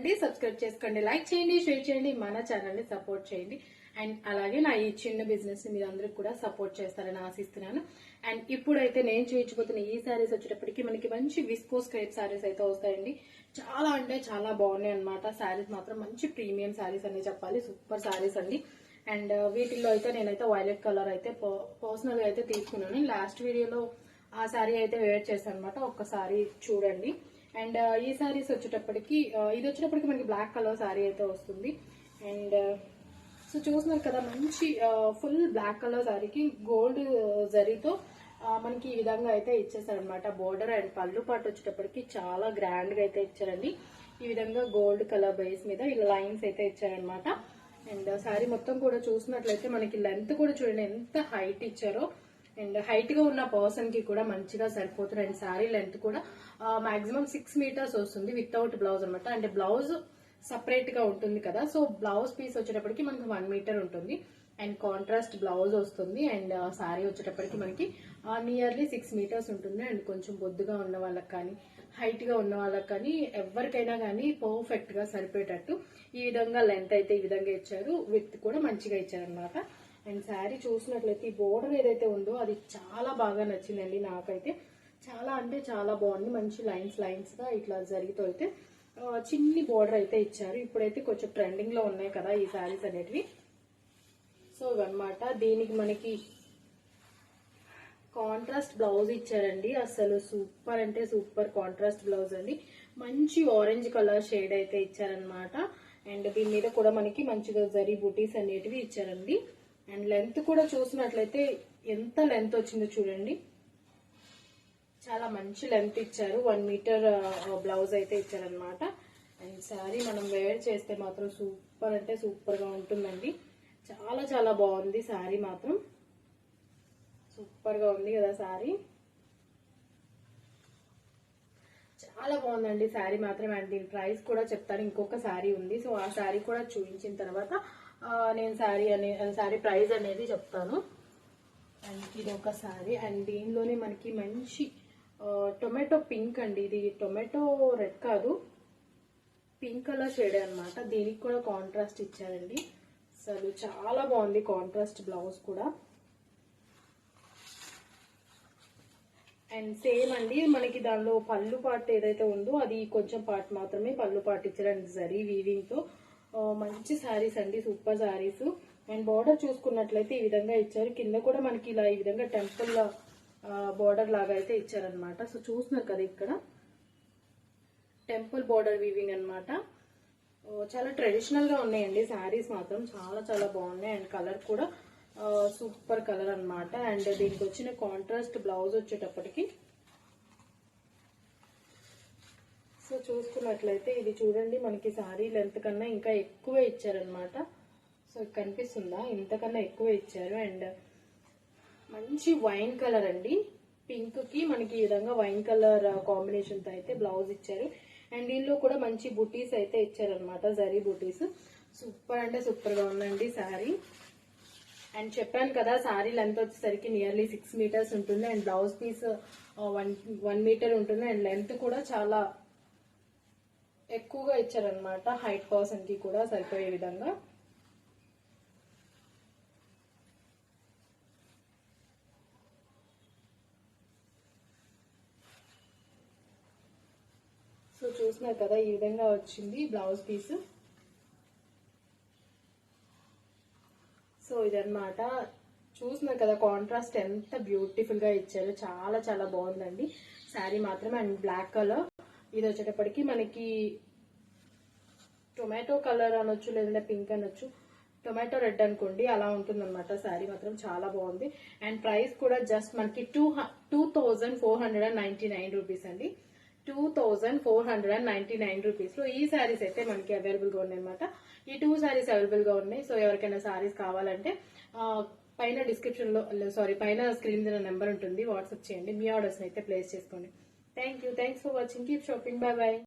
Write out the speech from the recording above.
అండి సబ్స్క్రైబ్ చేసుకోండి లైక్ చేయండి షేర్ చేయండి మన ఛానల్ని సపోర్ట్ చేయండి. అండ్ అలాగే నా ఈ చిన్న బిజినెస్ని మీరు అందరికి కూడా సపోర్ట్ చేస్తారని ఆశిస్తున్నాను. అండ్ ఇప్పుడైతే నేను చేయించబోతున్న ఈ శారీస్ వచ్చేటప్పటికి మనకి మంచి విస్కోస్ క్రేప్ శారీస్ అయితే వస్తాయండి. చాలా అంటే చాలా బాగున్నాయి అనమాట శారీస్ మాత్రం మంచి ప్రీమియం శారీస్ అని చెప్పాలి. సూపర్ శారీస్ అండి. అండ్ uh, వీటిల్లో అయితే నేనైతే వైలెట్ కలర్ అయితే పర్సనల్గా అయితే తీసుకున్నాను. లాస్ట్ వీడియోలో ఆ శారీ అయితే వేర్ చేశాను అనమాట ఒక్కసారి చూడండి. అండ్ ఈ శారీస్ వచ్చేటప్పటికి ఇది వచ్చేటప్పటికి మనకి బ్లాక్ కలర్ శారీ అయితే వస్తుంది. అండ్ సో చూస్తున్నారు కదా మంచి ఫుల్ బ్లాక్ కలర్ శారీకి గోల్డ్ జరీతో మనకి ఈ విధంగా అయితే ఇచ్చేసారనమాట బోర్డర్ అండ్ పళ్ళు పాటు వచ్చేటప్పటికి చాలా గ్రాండ్గా అయితే ఇచ్చారండి. ఈ విధంగా గోల్డ్ కలర్ బేస్ మీద ఇలా లైన్స్ అయితే ఇచ్చారనమాట అండ్ శారీ మొత్తం కూడా చూసినట్లయితే మనకి లెంత్ కూడా చూడండి ఎంత హైట్ ఇచ్చారో. అండ్ హైట్గా ఉన్న పర్సన్కి కూడా మంచిగా సరిపోతుంది. అండ్ శారీ లెంత్ కూడా మాక్సిమం సిక్స్ మీటర్స్ వస్తుంది వితౌట్ బ్లౌజ్ అనమాట అంటే బ్లౌజ్ సపరేట్గా ఉంటుంది కదా. సో బ్లౌజ్ పీస్ వచ్చేటప్పటికి మనకి వన్ మీటర్ ఉంటుంది. అండ్ కాంట్రాస్ట్ బ్లౌజ్ వస్తుంది. అండ్ శారీ వచ్చేటప్పటికి మనకి నియర్లీ సిక్స్ మీటర్స్ ఉంటుంది. అండ్ కొంచెం బొద్దుగా ఉన్న వాళ్ళకి కానీ హైట్గా ఉన్న వాళ్ళకి కానీ ఎవరికైనా కానీ పర్ఫెక్ట్గా సరిపోయేటట్టు ఈ విధంగా లెంత్ అయితే ఈ విధంగా ఇచ్చారు. విత్ కూడా మంచిగా ఇచ్చారనమాట అండ్ శారీ చూసినట్లయితే ఈ బోర్డర్ ఏదైతే ఉందో అది చాలా బాగా నచ్చిందండి నాకైతే. చాలా అంటే చాలా బాగుంది. మంచి లైన్స్ లైన్స్గా ఇట్లా జరిగితే అయితే చిన్ని బోర్డర్ అయితే ఇచ్చారు. ఇప్పుడైతే కొంచెం ట్రెండింగ్లో ఉన్నాయి కదా ఈ శారీస్ అనేటివి. సో ఇవన్నమాట. దీనికి మనకి కాంట్రాస్ట్ బ్లౌజ్ ఇచ్చారండి. అసలు సూపర్ అంటే సూపర్ కాంట్రాస్ట్ బ్లౌజ్ అండి. మంచి ఆరెంజ్ కలర్ షేడ్ అయితే ఇచ్చారనమాట అండ్ దీని మీద కూడా మనకి మంచిగా జరీ బుటీస్ అనేటివి ఇచ్చారండి. అండ్ లెంత్ కూడా చూసినట్లయితే ఎంత లెంత్ వచ్చిందో చూడండి. చాలా మంచి లెంత్ ఇచ్చారు. వన్ మీటర్ బ్లౌజ్ అయితే ఇచ్చారనమాట అండ్ శారీ మనం వేర్ చేస్తే మాత్రం సూపర్ అంటే సూపర్గా ఉంటుందండి. చాలా చాలా బాగుంది శారీ మాత్రం. సూపర్గా ఉంది కదా శారీ. చాలా బాగుందండి శారీ మాత్రం. అండ్ దీని ప్రైస్ కూడా చెప్తాను ఇంకొక శారీ ఉంది. సో ఆ శారీ కూడా చూపించిన తర్వాత నేను శారీ అనే శారీ ప్రైస్ అనేది చెప్తాను. అండ్ ఇది ఒక శారీ. అండ్ దీనిలోనే మనకి మంచి టొమాటో పింక్ అండి. ఇది టొమాటో రెడ్ కాదు. పింక్ కలర్ షేడ్ అనమాట దీనికి కూడా కాంట్రాస్ట్ ఇచ్చారండి. అసలు చాలా బాగుంది కాంట్రాస్ట్ బ్లౌజ్ కూడా. అండ్ సేమ్ అండి మనకి దానిలో పళ్ళు పార్ట్ ఏదైతే ఉందో అది కొంచెం పార్ట్ మాత్రమే పళ్ళు పార్ట్ ఇచ్చారు అండ్ జరీ వీవింగ్తో మంచి శారీస్ అండి సూపర్ శారీస్ అండ్ బార్డర్ చూసుకున్నట్లయితే ఈ విధంగా ఇచ్చారు. కింద కూడా మనకి ఇలా ఈ విధంగా టెంపుల్ బార్డర్ లాగా అయితే ఇచ్చారనమాట సో చూస్తున్నారు కదా ఇక్కడ. టెంపుల్ బార్డర్ వీవింగ్ అనమాట చాలా ట్రెడిషనల్గా ఉన్నాయండి శారీస్ మాత్రం. చాలా చాలా బాగున్నాయి. అండ్ కలర్ కూడా సూపర్ కలర్ అన్నమాట. అండ్ దీనికి వచ్చిన కాంట్రాస్ట్ బ్లౌజ్ వచ్చేటప్పటికి సో చూసుకున్నట్లయితే ఇది చూడండి మనకి సారీ లెంత్ కన్నా ఇంకా ఎక్కువ ఇచ్చారనమాట సో కనిపిస్తుందా? ఇంతకన్నా ఎక్కువ ఇచ్చారు. అండ్ మంచి వైన్ కలర్ అండి. పింక్కి మనకి ఈ విధంగా వైన్ కలర్ కాంబినేషన్తో అయితే బ్లౌజ్ ఇచ్చారు. అండ్ దీనిలో కూడా మంచి బుటీస్ అయితే ఇచ్చారనమాట జరీ బుటీస్ సూపర్ అంటే సూపర్గా ఉందండి శారీ అండ్ చెప్పాను కదా శారీ లెంత్ వచ్చేసరికి నియర్లీ సిక్స్ మీటర్స్ ఉంటుంది. And blouse piece one one metre ఉంటుంది. అండ్ లెంత్ కూడా చాలా ఎక్కువగా ఇచ్చారనమాట హైట్ పర్సన్కి కూడా సరిపోయే విధంగా. సో చూసినారు కదా ఈ విధంగా వచ్చింది బ్లౌజ్ పీస్. సో ఇదనమాట చూసినారు కదా కాంట్రాస్ట్ ఎంత బ్యూటిఫుల్గా ఇచ్చారు. చాలా చాలా బాగుందండి. శారీ మాత్రం అండ్ బ్లాక్ కలర్ ఇది వచ్చేటప్పటికి మనకి టొమాటో కలర్ అనొచ్చు లేదంటే పింక్ అనొచ్చు. టొమాటో రెడ్ అనుకోండి అలా ఉంటుంది అనమాట శారీ మాత్రం చాలా బాగుంది. అండ్ ప్రైస్ కూడా జస్ట్ మనకి two two thousand four hundred and ninety nine rupees అండి. Two thousand four hundred and ninety nine రూపీస్లో ఈ శారీస్ అయితే మనకి అవైలబుల్గా ఉన్నాయి అనమాట ఈ టూ శారీస్ అవైలబుల్గా ఉన్నాయి. సో ఎవరికైనా శారీస్ కావాలంటే పైన డిస్క్రిప్షన్లో సారీ పైన స్క్రీన్ మీద నెంబర్ ఉంటుంది. వాట్సాప్ చేయండి. మీ ఆర్డర్స్ అయితే ప్లేస్ చేసుకోండి. Thank you. Thanks for watching. Keep shopping. Bye bye.